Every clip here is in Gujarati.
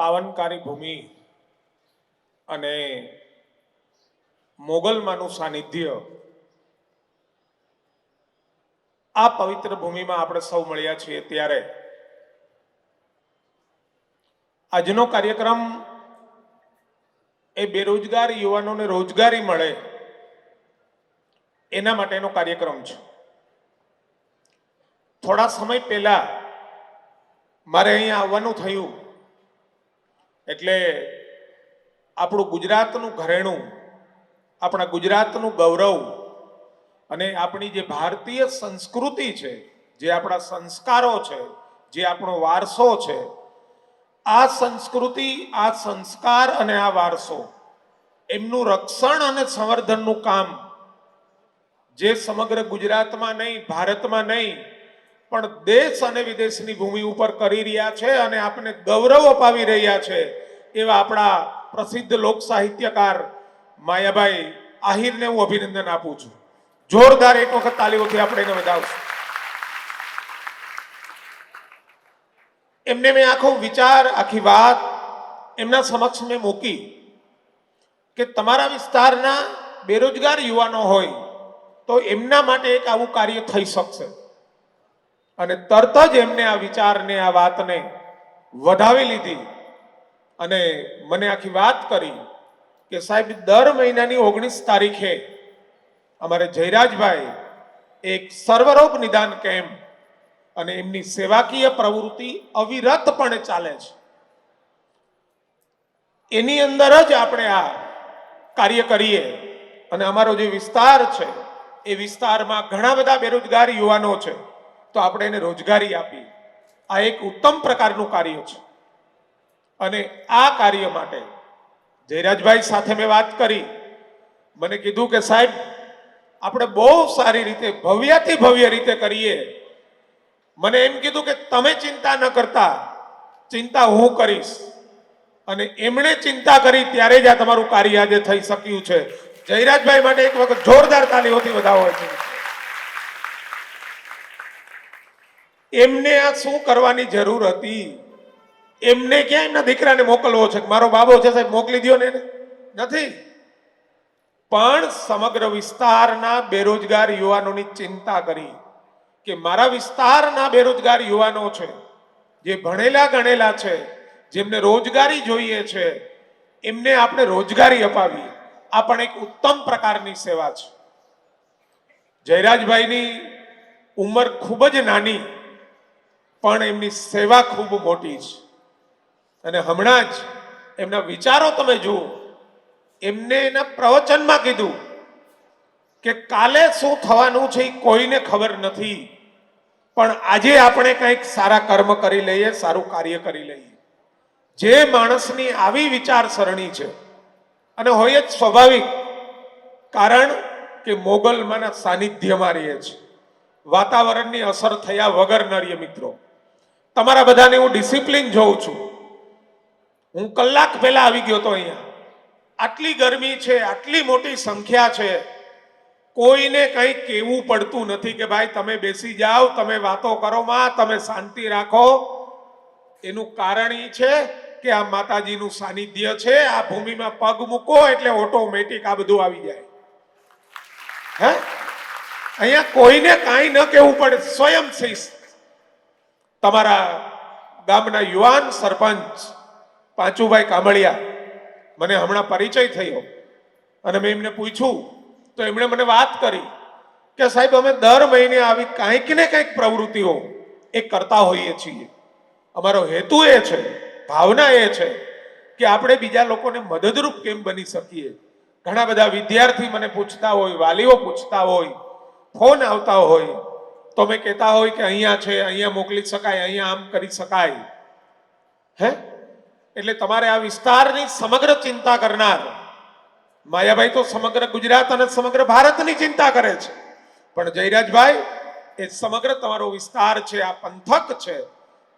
પાવનકારી ભૂમિ અને મોગલમાંનું સાનિધ્ય આ પવિત્ર ભૂમિમાં આપણે સૌ મળ્યા છીએ ત્યારે. આજનો કાર્યક્રમ એ બેરોજગાર યુવાનોને રોજગારી મળે એના માટેનો કાર્યક્રમ છે. થોડા સમય પહેલા મારે અહીંયા આવવાનું થયું. એટલે આપણું ગુજરાતનું ઘરેણું, આપણા ગુજરાતનું ગૌરવ અને આપણી જે ભારતીય સંસ્કૃતિ છે, જે આપણા સંસ્કારો છે, જે આપણો વારસો છે, આ સંસ્કૃતિ, આ સંસ્કાર અને આ વારસો, એમનું રક્ષણ અને સંવર્ધનનું કામ, જે સમગ્ર ગુજરાતમાં નહીં, ભારતમાં નહીં પણ દેશ અને વિદેશની ભૂમિ ઉપર કરી રહ્યા છે અને આપને ગૌરવ અપાવી રહ્યા છે એવા આપણા પ્રસિદ્ધ લોક સાહિત્યકાર માયાભાઈ આહિરને હું અભિનંદન આપું છું. જોરદાર એક વખત તાલીઓથી આપણે એને વધાવશું. એમને મેં આખો વિચાર, આખી વાત એમના સમક્ષ મેં મૂકી કે તમારા વિસ્તારના બેરોજગાર યુવાનો હોય તો એમના માટે એક આવું કાર્ય થઈ શકશે. અને તરત જ એમને આ વિચારને, આ વાતને વધાવી લીધી. અને મને આખી વાત કરી કે સાહેબ, દર મહિનાની ઓગણીસ તારીખે અમારે જયરાજભાઈ એક સર્વરોગ નિદાન કેમ્પ અને એમની સેવાકીય પ્રવૃત્તિ અવિરતપણે ચાલે છે. એની અંદર જ આપણે આ કાર્ય કરીએ. અને અમારો જે વિસ્તાર છે, એ વિસ્તારમાં ઘણા બધા બેરોજગાર યુવાનો છે. તો આપણે એને રોજગારી આપી. આ એક ઉત્તમ પ્રકારનું કાર્ય છે. અને આ કાર્ય માટે જયરાજભાઈ સાથે મેં વાત કરી. મને કીધું કે સાહેબ, આપણે બહુ સારી રીતે, ભવ્યથી ભવ્ય રીતે કરીએ. મને એમ કીધું કે તમે ચિંતા ન કરતા. ચિંતા હું કરીશ. અને એમણે ચિંતા કરી ત્યારે જ આ તમારું કાર્ય આજે થઈ શક્યું છે. જયરાજભાઈ માટે એક વખત જોરદાર તાલીઓથી વધાવો છે. એમને આ શું કરવાની જરૂર હતી? એમને ક્યાં એમના દીકરાને મોકલવો છે? મારો બાબો છે સાહેબ, મોકલી દો ને નથી. પણ સમગ્ર વિસ્તારના બેરોજગાર યુવાનોની ચિંતા કરી કે મારા વિસ્તારના બેરોજગાર યુવાનો છે, જે ભણેલા ગણેલા છે, જેમને રોજગારી જોઈએ છે, એમને આપણે રોજગારી અપાવી આ પણ એક ઉત્તમ પ્રકારની સેવા છે. જયરાજભાઈની ઉંમર ખૂબ જ નાની પણ એમની સેવા ખૂબ મોટી છે. અને હમણાં જ એમના વિચારો તમે જુઓ. એમને એના પ્રવચનમાં કીધું કે કાલે શું થવાનું છે એ કોઈને ખબર નથી. પણ આજે આપણે કંઈક સારા કર્મ કરી લઈએ, સારું કાર્ય કરી લઈએ. જે માણસની આવી વિચારસરણી છે, અને હોય જ સ્વાભાવિક. કારણ કે મોગલમાંના સાનિધ્યમાં રહીએ છીએ વાતાવરણની અસર થયા વગર ન મિત્રો. તમારા બધાને હું ડિસિપ્લિન જોઉં છું. હું કલાક પહેલા આવી ગયો હતો અહીંયા. આટલી ગરમી છે, આટલી મોટી સંખ્યા છે. કોઈને કંઈ કહેવું પડતું નથી કે ભાઈ તમે બેસી જાઓ, તમે વાતો કરો, માં, તમે શાંતિ રાખો. એનું કારણ એ છે કે આ માતાજીનું સાનિધ્ય છે, આ ભૂમિમાં પગ મૂકો એટલે ઓટોમેટિક આ બધું આવી જાય. હે? અહીંયા કોઈને કાંઈ ન કહેવું પડે સ્વયં શિસ્ત તમારા ગામના યુવાન સરપંચ પાંચુભાઈ કામળિયા, મને હમણાં પરિચય થયો. અને મેં એમને પૂછ્યું, તો એમણે મને વાત કરી કે સાહેબ, અમે દર મહિને આવી કાંઈક ને કંઈક પ્રવૃત્તિઓ એ કરતા હોઈએ છીએ. અમારો હેતુ એ છે, ભાવના એ છે કે આપણે બીજા લોકોને મદદરૂપ કેમ બની શકીએ? ઘણા બધા વિદ્યાર્થી મને પૂછતા હોય, વાલીઓ પૂછતા હોય, ફોન આવતા હોય તો મેં કહેતા હોય કે અહીંયા છે, અહીંયા મોકલી શકાય, અહીંયા આમ કરી શકાય. હે? એટલે તમારે આ વિસ્તારની સમગ્ર ચિંતા કરનાર. માયાભાઈ તો સમગ્ર ગુજરાત અને સમગ્ર ભારતની ચિંતા કરે છે. પણ જયરાજભાઈ, એ સમગ્ર તમારો વિસ્તાર છે, આ પંથક છે,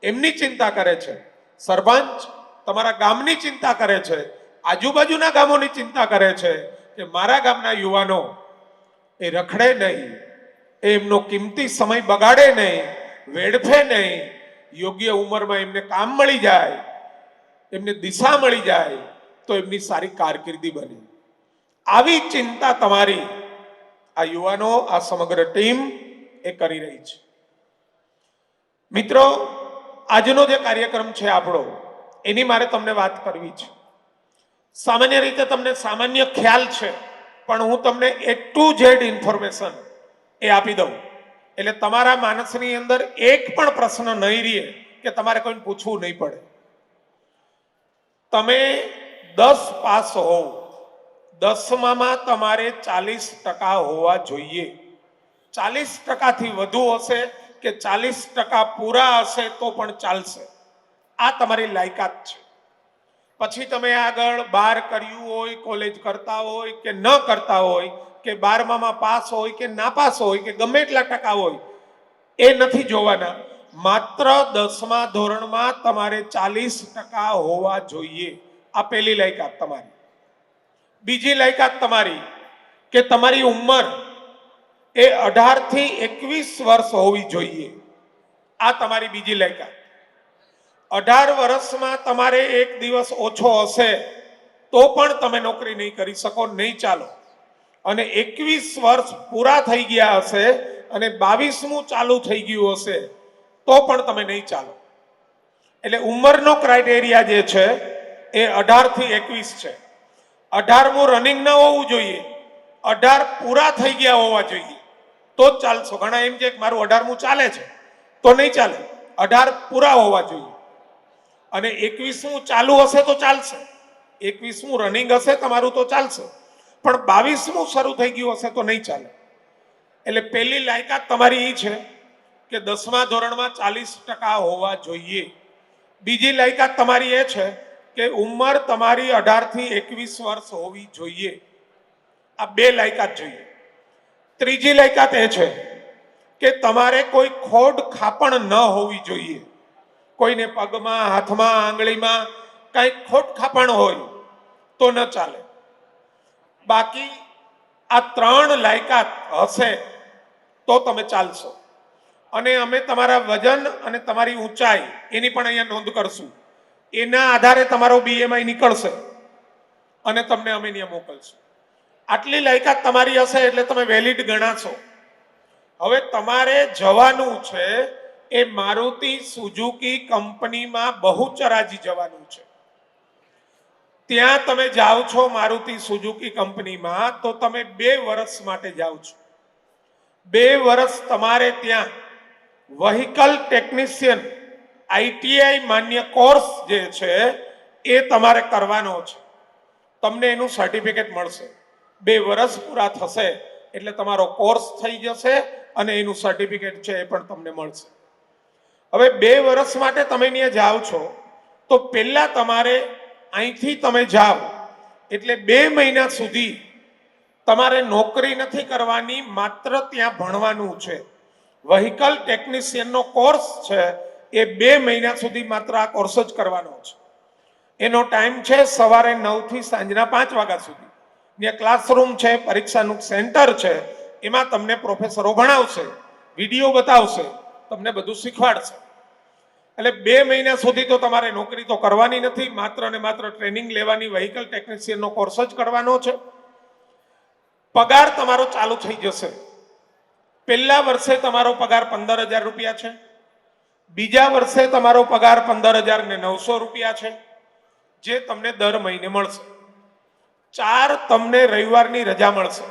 એમની ચિંતા કરે છે. સરપંચ તમારા ગામની ચિંતા કરે છે. આજુબાજુના ગામોની ચિંતા કરે છે કે મારા ગામના યુવાનો એ રખડે નહીં. એમનો કિંમતી સમય બગાડે નહીં, વેડફે નહીં, યોગ્ય ઉંમરમાં એમને કામ મળી જાય, એમને દિશા મળી જાય, તો એમની સારી કારકિર્દી બને. આવી ચિંતા તમારી આ યુવાનો, આ સમગ્ર ટીમ એ કરી રહી છે. મિત્રો, આજનો જે કાર્યક્રમ છે આપણો, એની મારે તમને વાત કરવી છે. સામાન્ય રીતે તમને સામાન્ય ખ્યાલ છે, પણ હું તમને એ ટુ ઝેડ ઇન્ફોર્મેશન એ આપી દઉં. એટલે તમારા માનસની અંદર એક પણ પ્રશ્ન નહીં રહે કે તમારે કોઈને પૂછવું નહીં પડે. તમે દસ પાસ હોવ. દસમામાં તમારે ચાલીસ ટકા હોવા જોઈએ. ચાલીસ ટકાથી વધુ હશે કે ચાલીસ ટકા પૂરા હશે તો પણ ચાલશે. આ તમારી લાયકાત છે. પછી તમે આગળ બાર કર્યું હોય કોલેજ કરતા હોય કે ન કરતા હોય, કે બારમામાં પાસ હોય કે નાપાસ હોય, કે ગમે એટલા ટકા હોય, એ નથી જોવાના. માત્ર દસમા ધોરણમાં તમારે ચાલીસ ટકા હોવા જોઈએ. આ પહેલી લાયકાત તમારી. બીજી લાયકાત તમારી કે તમારી ઉંમર એ અઢારથી એકવીસ વર્ષ હોવી જોઈએ. આ તમારી બીજી લાયકાત. અઢાર વર્ષમાં તમારે એક દિવસ ઓછો હશે, તો પણ તમે નોકરી નહીં કરી શકો, નહીં ચાલો. અને એકવીસ વર્ષ પૂરા થઈ ગયા હશે અને બાવીસમું ચાલુ થઈ ગયું હશે, તો પણ તમે નહીં ચાલો. એટલે ઉંમરનો ક્રાઇટેરિયા જે છે, એ અઢારથી એકવીસ છે. અઢારમું રનિંગ ન હોવું જોઈએ, અઢાર પૂરા થઈ ગયા હોવા જોઈએ, તો જ ચાલશો. ઘણા એમ કે મારું અઢારમું ચાલે છે, તો નહીં ચાલે. અઢાર પૂરા હોવા જોઈએ. અને એકવીસમું ચાલુ હશે તો ચાલશે. એકવીસમું રનિંગ હશે, તમારું તો ચાલશે. પણ બાવીસમું શરૂ થઈ ગયું હશે તો નહીં ચાલે. એટલે પહેલી લાયકાત તમારી એ છે કે દસમા ધોરણમાં ચાલીસ ટકા હોવા જોઈએ. બીજી લાયકાત તમારી એ છે કે ઉંમર તમારી અઢારથી એકવીસ વર્ષ હોવી જોઈએ. આ બે લાયકાત જોઈએ. ત્રીજી લાયકાત એ છે કે તમારે કોઈ ખોડ ખાપણ ન હોવી જોઈએ. કોઈને પગમાં, હાથમાં, આંગળીમાં કઈ ખોટ ખાપણ હોય તો ન ચાલે. બાકી આ ત્રણ લાયકાત હશે તો તમે ચાલશો. અને અમે તમારા વજન અને તમારી ઊંચાઈ એની પણ અહીંયા નોંધ કરશું. એના આધારે તમારો બીએમઆઈ નીકળશે અને તમને અમે ત્યાં મોકલશું. આટલી લાયકાત તમારી હશે એટલે તમે વેલિડ ગણાશો. હવે તમારે જવાનું છે એ મારુતિ સુઝુકી કંપનીમાં બહુચરાજી જવાનું છે. ત્યાં તમે જાઓ છો મારુતિ સુઝુકી કંપનીમાં, તો તમે બે વર્ષ માટે જાઓ છો. બે વર્ષ તમારે ત્યાં વ્હીકલ ટેકનિશિયન આઈટીઆઈ માન્ય કોર્સ જે છે, એ તમારે કરવાનો છે. તમને એનું સર્ટિફિકેટ મળશે. બે વર્ષ પૂરા થશે, એટલે તમારો કોર્સ થઈ જશે અને એનું સર્ટિફિકેટ છે એ પણ તમને મળશે. હવે બે વર્ષ માટે તમે ત્યાં જાઓ છો, તો પહેલા તમારે અહીંથી તમે જાઓ. એટલે બે મહિના સુધી તમારે નોકરી નથી કરવાની, માત્ર ત્યાં ભણવાનું છે. વ્હીકલ ટેકનિશિયનનો કોર્સ છે, એ બે મહિના સુધી માત્ર આ કોર્સ જ કરવાનો છે. એનો ટાઈમ છે સવારે નવથી સાંજના પાંચ વાગ્યા સુધી. ત્યાં ક્લાસરૂમ છે, પરીક્ષાનું સેન્ટર છે, એમાં તમને પ્રોફેસરો ભણાવશે વીડિયો બતાવશે. તમને બધું શીખવાડશે. એટલે બે મહિના સુધી તો તમારે નોકરી તો કરવાની નથી, માત્ર ને માત્ર ટ્રેનિંગ લેવાની વ્હીકલ ટેકનિશિયનનો કોર્સ જ કરવાનો છે. પગાર તમારો ચાલુ થઈ જશે. પહેલા વર્ષે તમારો પગાર પંદર હજાર રૂપિયા છે. બીજા વર્ષે તમારો પગાર પંદર હજાર ને નવસો રૂપિયા છે. જે તમને દર મહિને મળશે. ચાર તમને રવિવારની રજા મળશે.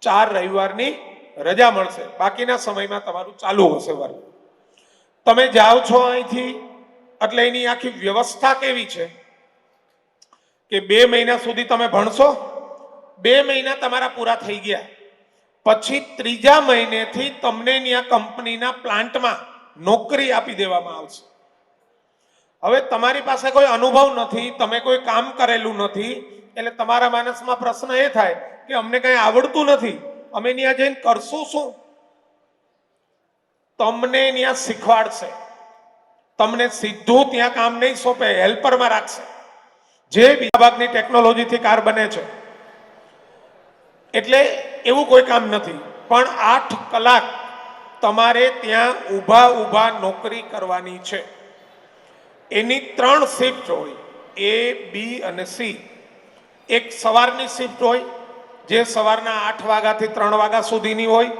ચાર રવિવારની રજા મળશે. બાકીના સમયમાં તમારું ચાલુ હશે વર્ગ તમે જાઓ છો અહીંથી, એટલે એની આખી વ્યવસ્થા કેવી છે? કે બે મહિના સુધી તમે ભણશો, બે મહિના તમારા પૂરા થઈ ગયા. પછી ત્રીજા મહિનેથી તમને ત્યાં કંપનીના પ્લાન્ટમાં નોકરી આપી દેવામાં આવશે. હવે તમારી પાસે કોઈ અનુભવ નથી, તમે કોઈ કામ કરેલું નથી, એટલે તમારા માનસમાં પ્રશ્ન એ થાય કે અમને કઈ આવડતું નથી. અમે ત્યાં જઈને કરશું શું? તમને ત્યાં શીખવાડશે. તમને સીધું ત્યાં કામ નહીં સોંપે, હેલ્પરમાં રાખશે. જે બીજા ભાગની ટેકનોલોજીથી કાર બને છે. એટલે એવું કોઈ કામ નથી. પણ આઠ કલાક તમારે ત્યાં ઊભા ઊભા નોકરી કરવાની છે. એની ત્રણ શિફ્ટ હોય, એ, બી અને સી. એક સવારની શિફ્ટ હોય જે સવારના આઠ વાગ્યાથી ત્રણ વાગ્યા સુધીની હોય,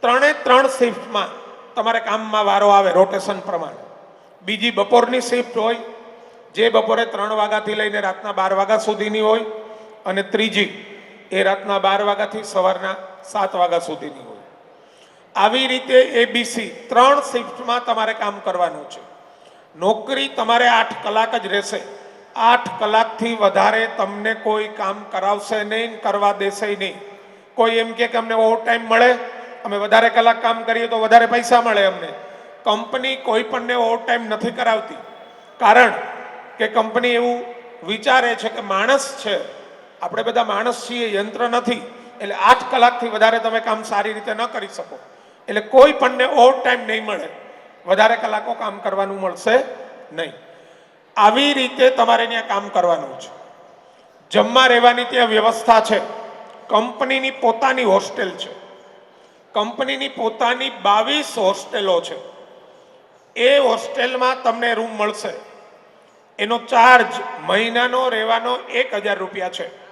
ત્રણે ત્રણ શિફ્ટમાં તમારે કામમાં વારો આવે રોટેશન પ્રમાણે. બીજી બપોરની શિફ્ટ હોય, જે બપોરે ત્રણ વાગ્યાથી લઈને રાતના બાર વાગ્યા સુધીની હોય, અને ત્રીજી એ રાતના બાર વાગ્યાથી સવારના સાત વાગ્યા સુધીની હોય. આવી રીતે એબીસી ત્રણ શિફ્ટમાં તમારે કામ કરવાનું છે. નોકરી તમારે આઠ કલાક જ રહેશે. આઠ કલાકથી વધારે તમને કોઈ કામ કરાવશે નહીં, કરવા દેશે નહીં. કોઈ એમ કે અમને ઓવર ટાઈમ મળે, અમે વધારે કલાક કામ કરીએ તો વધારે પૈસા મળે અમને. કંપની કોઈ પણને ઓવર ટાઈમ નથી કરાવતી. કારણ કે કંપની એવું વિચારે છે કે માણસ છે. આપણે બધા માણસ છીએ, યંત્ર નથી. એટલે આઠ કલાકથી વધારે તમે કામ સારી રીતે ન કરી શકો. એટલે કોઈ પણને ઓવર ટાઈમ નહીં મળે. વધારે કલાકો કામ કરવાનું મળશે નહીં. આવી રીતે તમારે ત્યાં કામ કરવાનું છે. જમવા રહેવાની ત્યાં વ્યવસ્થા છે. કંપનીની પોતાની હોસ્ટેલ છે. કંપનીની પોતાની બાવીસ હોસ્ટેલો છે. એ હોસ્ટેલમાં તમને રૂમ મળશે. એનો ચાર્જ મહિનાનો રહેવાનો એક હજાર રૂપિયા છે.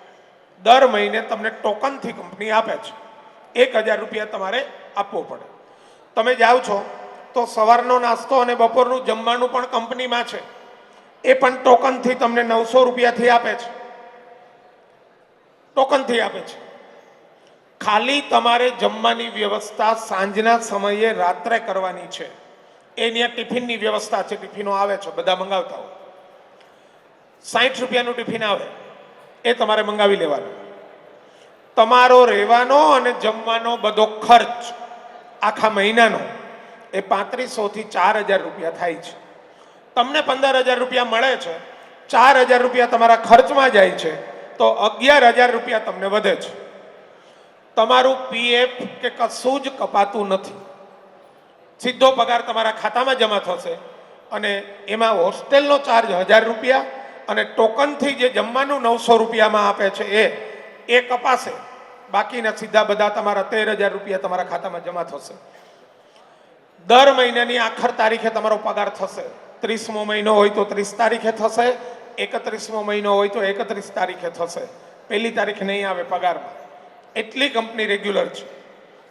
દર મહિને તમને ટોકનથી કંપની આપે છે. એક હજાર રૂપિયા તમારે આપવો પડે. તમે જાઓ છો તો સવારનો નાસ્તો અને બપોરનું જમવાનું પણ કંપનીમાં છે. એ પણ ટોકનથી તમને નવસો રૂપિયાથી આપે છે. ટોકનથી આપે છે. ખાલી તમારે જમવાની વ્યવસ્થા સાંજના સમયે રાત્રે કરવાની છે. એની ટિફિનની વ્યવસ્થા છે, ટિફિનો આવે છે, બધા મંગાવતા હોય. સાઠ રૂપિયાનું ટિફિન આવે, એ તમારે મંગાવી લેવાનું. તમારો રહેવાનો અને જમવાનો બધો ખર્ચ આખા મહિનાનો, એ પાંત્રીસો થી ચાર હજાર રૂપિયા થાય છે. તમને પંદર હજાર રૂપિયા મળે છે, ચાર હજાર રૂપિયા તમારા ખર્ચમાં જાય છે, તો અગિયાર હજાર રૂપિયા તમને વધે છે. તમારું પીએફ કે કશું જ કપાતું નથી. સીધો પગાર તમારા ખાતામાં જમા થશે અને એમાં હોસ્ટેલનો ચાર્જ હજાર રૂપિયા અને ટોકનથી જે જમવાનું નવસો રૂપિયામાં આપે છે એ એ કપાશે. બાકીના સીધા બધા તમારા તેર હજાર રૂપિયા તમારા ખાતામાં જમા થશે. દર મહિનાની આખર તારીખે તમારો પગાર થશે. ત્રીસમો મહિનો હોય તો ત્રીસ તારીખે થશે, એકત્રીસમો મહિનો હોય તો એકત્રીસ તારીખે થશે. પહેલી તારીખે નહીં આવે પગારમાં. એટલી કંપની રેગ્યુલર છે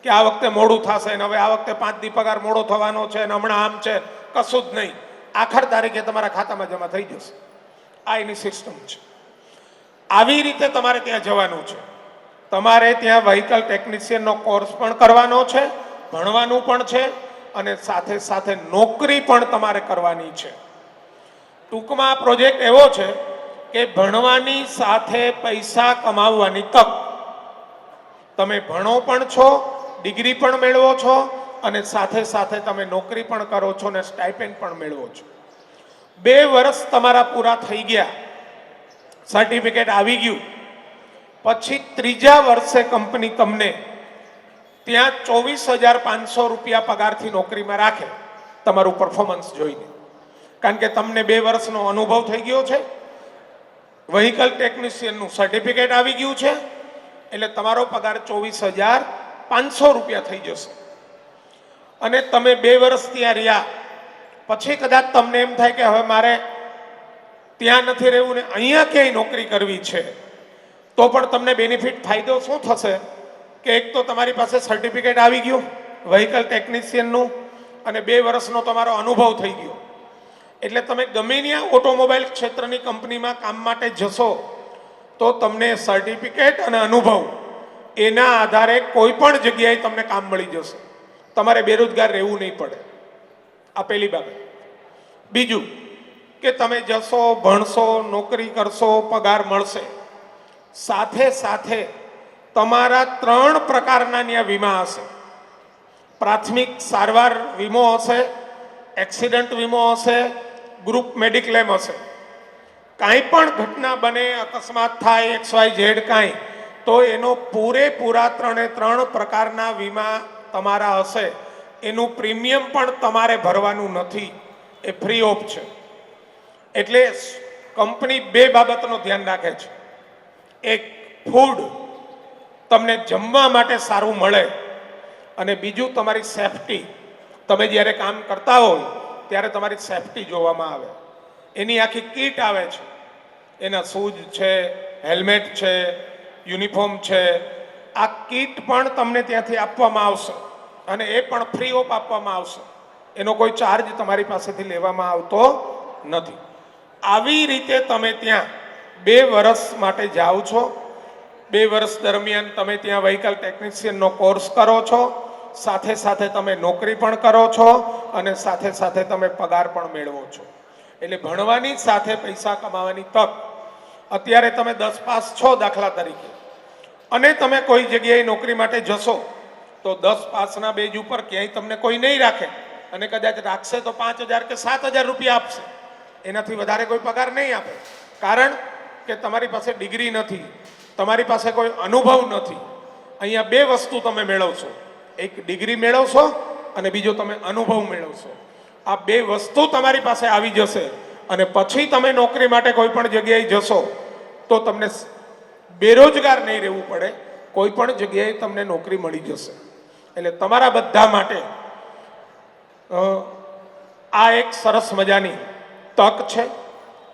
કે આ વખતે મોડું થશે ને હવે આ વખતે પાંચ દી પગાર મોડો થવાનો છે ને હમણાં આમ છે, કશું જ નહીં. આખર તારીખે તમારા ખાતામાં જમા થઈ જશે. આ એની સિસ્ટમ છે. આવી રીતે તમારે ત્યાં જવાનું છે. તમારે ત્યાં વ્હીકલ ટેકનિશિયનનો કોર્સ પણ કરવાનો છે, ભણવાનું પણ છે અને સાથે સાથે નોકરી પણ તમારે કરવાની છે. ટૂંકમાં પ્રોજેક્ટ એવો છે કે ભણવાની સાથે પૈસા કમાવવાની તક. તમે ભણો પણ છો, ડિગ્રી પણ મેળવો છો, અને સાથે સાથે તમે નોકરી પણ કરો છો ને સ્ટાઇપેન્ડ પણ મેળવો છો. બે વર્ષ તમારા પૂરા થઈ ગયા. સર્ટિફિકેટ આવી ગયું. પછી ત્રીજા વર્ષે કંપની તમને ત્યાં ચોવીસ હજાર પાંચસો રૂપિયા પગારથી નોકરીમાં રાખે. તમારું પરફોર્મન્સ જોઈને. કારણ કે તમને બે વર્ષનો અનુભવ થઈ ગયો છે. વ્હીકલ ટેકનિશિયનનું સર્ટિફિકેટ આવી ગયું છે. એટલે તમારો પગાર ચોવીસ હજાર પાંચસો રૂપિયા થઈ જશે. અને તમે બે વર્ષ ત્યાં રહ્યા. પછી કદાચ તમને એમ થાય કે હવે મારે ત્યાં નથી રહેવું ને અહીંયા ક્યાંય નોકરી કરવી છે. તો પણ તમને બેનિફિટ ફાયદો શું થશે? કે એક તો તમારી પાસે સર્ટિફિકેટ આવી ગયું વ્હીકલ ટેકનિશિયનનું અને બે વર્ષનો તમારો અનુભવ થઈ ગયો. એટલે તમે ગમે ત્યાં ઓટોમોબાઈલ ક્ષેત્રની કંપનીમાં કામ માટે જશો, તો તમને સર્ટિફિકેટ અને અનુભવ, એના આધારે કોઈ પણ જગ્યાએ તમને કામ મળી જશે. તમારે બેરોજગાર રહેવું નહીં પડે. આ પહેલી બાબત. બીજું, કે તમે જશો, ભણશો, નોકરી કરશો, પગાર મળશે. સાથે સાથે તમારા ત્રણ પ્રકારના ત્યાં વીમા હશે. પ્રાથમિક સારવાર વીમો હશે, એક્સિડન્ટ વીમો હશે, ગ્રુપ મેડિક્લેમ હશે. કાંઈ પણ ઘટના બને, અકસ્માત થાય એક્સ વાય ઝેડ કાંઈ, તો એનો પૂરેપૂરા ત્રણે ત્રણ પ્રકારના વીમા તમારા હશે. એનું પ્રીમિયમ પણ તમારે ભરવાનું નથી. એ ફ્રી ઓફ છે. એટલે કંપની બે બાબતનું ધ્યાન રાખે છે. એક ફૂડ તમને જમવા માટે સારું મળે અને બીજું તમારી સેફટી તમે જ્યારે કામ કરતા હોય, ત્યારે તમારી સેફટી જોવામાં આવે. એની આખી કીટ આવે છે. એના શૂઝ છે, હેલ્મેટ છે, યુનિફોર્મ છે. આ કીટ પણ તમને ત્યાંથી આપવામાં આવશે અને એ પણ ફ્રી ઓફ આપવામાં આવશે. એનો કોઈ ચાર્જ તમારી પાસેથી લેવામાં આવતો નથી. આવી રીતે તમે ત્યાં બે વર્ષ માટે જાઓ છો. બે વર્ષ દરમિયાન તમે ત્યાં વ્હીકલ ટેકનિશિયનનો કોર્સ કરો છો, સાથે સાથે તમે નોકરી પણ કરો છો અને સાથે સાથે તમે પગાર પણ મેળવો છો. એટલે ભણવાની સાથે પૈસા કમાવાની તક. અત્યારે તમે દસ પાસ છો દાખલા તરીકે. અને તમે કોઈ જગ્યાએ નોકરી માટે જશો, તો દસ પાસના બેજ ઉપર ક્યાંય તમને કોઈ નહીં રાખે. અને કદાચ રાખશે તો પાંચ હજાર કે સાત હજાર રૂપિયા આપશે. એનાથી વધારે કોઈ પગાર નહીં આપે. કારણ કે તમારી પાસે ડિગ્રી નથી. તમારી પાસે કોઈ અનુભવ નથી. અહીંયા બે વસ્તુ તમે મેળવશો. એક ડિગ્રી મેળવશો અને બીજો તમે અનુભવ મેળવશો. આ બે વસ્તુ તમારી પાસે આવી જશે અને પછી તમે નોકરી માટે કોઈ પણ જગ્યાએ જશો તો તમને બેરોજગાર નહીં રહેવું પડે. કોઈ પણ જગ્યાએ તમને નોકરી મળી જશે. એટલે તમારા બધા માટે આ એક સરસ મજાની તક છે.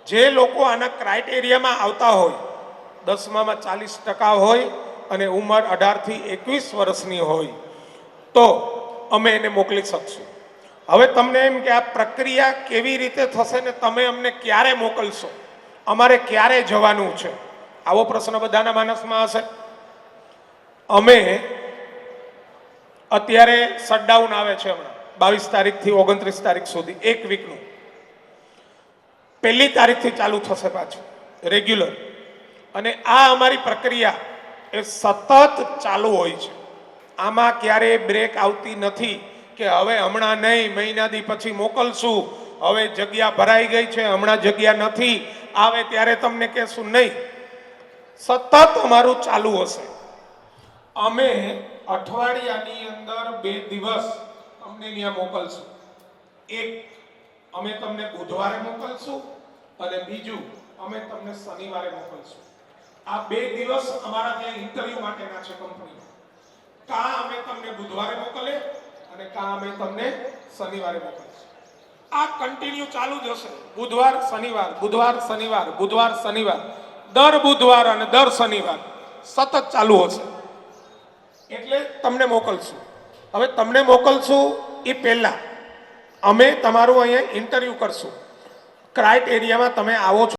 જે લોકો આના ક્રાઇટેરિયામાં આવતા હોય દસમામાં ચાલીસ ટકા હોય અને ઉંમર અઢારથી એકવીસ વર્ષની હોય, તો અમે એને મોકલી શકશું. હવે તમને એમ કે આ પ્રક્રિયા કેવી રીતે થશે ને તમે અમને ક્યારે મોકલશો? અમારે ક્યારે જવાનું છે? આવો પ્રશ્ન બધાના માનસમાં હશે. અમે અત્યારે શટડાઉન આવે છે હમણાં, બાવીસ તારીખથી ઓગણત્રીસ તારીખ સુધી, એક વીકનું પહેલી તારીખથી ચાલુ થશે પાછું રેગ્યુલર અને આ અમારી પ્રક્રિયા એ સતત ચાલુ હોય છે. આમાં ક્યારેય બ્રેક આવતી નથી કે હવે હમણાં નહીં મહિનાથી પછી મોકલશું, હવે જગ્યા ભરાઈ ગઈ છે, હમણાં જગ્યા નથી, આવે ત્યારે તમને કહેશું નહીં. સતત અમારું ચાલુ હશે. અમે અઠવાડિયાની અંદર બે દિવસ તમને ત્યાં મોકલશું. એક, અમે તમને બુધવારે મોકલશું અને બીજું, અમે તમને શનિવારે મોકલશું. આ બે દિવસ અમારા ત્યાં ઇન્ટરવ્યુ માટેના છે કંપનીમાં કા અમે તમને બુધવારે મોકલે અને કા અમે તમને શનિવારે મોકલીશું આ કન્ટિન્યુ ચાલુ જ હશે. બુધવાર, શનિવાર બુધવાર શનિવાર બુધવાર, શનિવાર, દર બુધવાર અને દર શનિવાર સતત ચાલુ હશે. એટલે તમને મોકલશું. હવે તમને મોકલશું એ પહેલા. અમે તમારું અહીંયા ઇન્ટરવ્યુ કરશું. ક્રાઇટેરિયામાં તમે આવો છો.